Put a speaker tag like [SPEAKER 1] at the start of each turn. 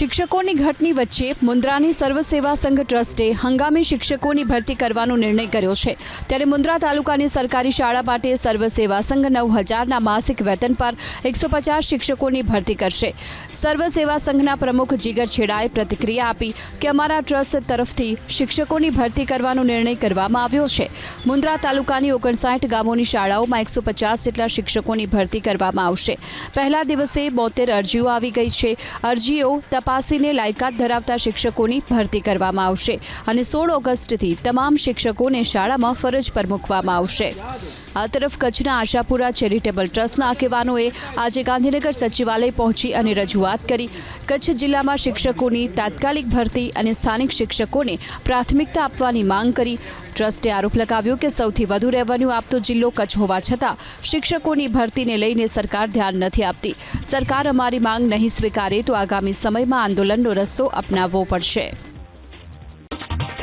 [SPEAKER 1] શિક્ષકોની ઘટની વચ્ચે મુન્દ્રાની સર્વ સેવા સંઘ ટ્રસ્ટે હંગામી શિક્ષકોની ભરતી કરવાનો નિર્ણય કર્યો છે. ત્યારે મુન્દ્રા તાલુકાની સરકારી શાળા માટે સર્વ સેવા સંઘ નવ હજારના માસિક વેતન પર એકસો પચાસ શિક્ષકોની ભરતી કરશે. સર્વ સેવા સંઘના પ્રમુખ જીગર છેડાએ પ્રતિક્રિયા આપી કે અમારા ટ્રસ્ટ તરફથી શિક્ષકોની ભરતી કરવાનો નિર્ણય કરવામાં આવ્યો છે. મુન્દ્રા તાલુકાની ઓગણસાઠ ગામોની શાળાઓમાં એકસો પચાસ જેટલા શિક્ષકોની ભરતી કરવામાં આવશે. પહેલા દિવસે બોતેર અરજીઓ આવી ગઈ છે. અરજીઓ તપાસીને લાયકાત ધરાવતા શિક્ષકોની ભરતી કરવામાં આવશે અને સોળ ઓગસ્ટથી તમામ શિક્ષકોને શાળામાં ફરજ પર મૂકવામાં આવશે. આ તરફ કચ્છના આશાપુરા ચેરિટેબલ ટ્રસ્ટના આગેવાનોએ આજે ગાંધીનગર સચિવાલય પહોંચી અને રજૂઆત કરી. કચ્છ જિલ્લામાં શિક્ષકોની તાત્કાલિક ભરતી અને સ્થાનિક શિક્ષકોને પ્રાથમિકતા આપવાની માંગ કરી. ટ્રસ્ટે આરોપ લગાવ્યો કે સૌથી વધુ રેવન્યુ આપતો જિલ્લો કચ્છ હોવા છતાં શિક્ષકોની ભરતીને લઈને સરકાર ધ્યાન નથી આપતી. સરકાર અમારી માંગ નહીં સ્વીકારે તો આગામી સમયમાં આંદોલનનો રસ્તો અપનાવવો પડશે.